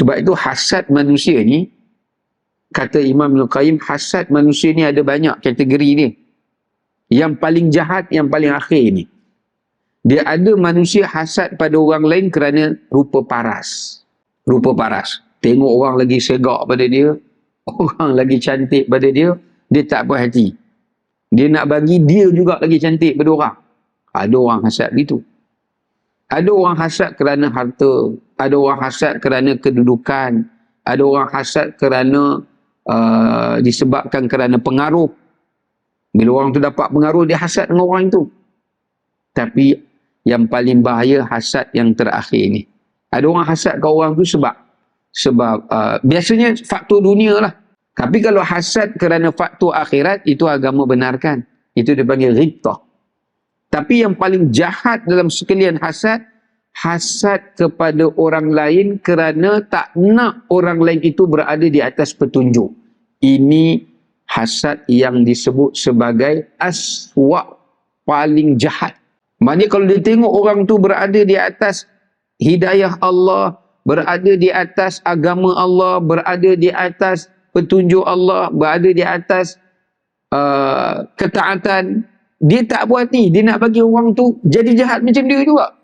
Sebab itu hasad manusia ni, kata Imam Ibn Qayyim, hasad manusia ni ada banyak kategori ni. Yang paling jahat, yang paling akhir ni. Dia ada manusia hasad pada orang lain kerana rupa paras. Rupa paras. Tengok orang lagi segak pada dia, orang lagi cantik pada dia, dia tak berhati. Dia nak bagi dia juga lagi cantik pada orang. Ada orang hasad gitu. Ada orang hasad kerana harta. Ada orang hasad kerana kedudukan. Ada orang hasad kerana uh, disebabkan kerana pengaruh. Bila orang tu dapat pengaruh, dia hasad dengan orang itu. Tapi yang paling bahaya hasad yang terakhir ni. Ada orang hasad ke orang tu sebab sebab uh, biasanya faktor dunia lah. Tapi kalau hasad kerana faktor akhirat, itu agama benarkan. Itu dipanggil ghibtah. Tapi yang paling jahat dalam sekalian hasad, hasad kepada orang lain kerana tak nak orang lain itu berada di atas petunjuk. Ini hasad yang disebut sebagai aswa paling jahat. Maksudnya kalau dia tengok orang tu berada di atas hidayah Allah, berada di atas agama Allah, berada di atas petunjuk Allah, berada di atas uh, ketaatan, dia tak buat ni, dia nak bagi orang tu jadi jahat macam dia juga.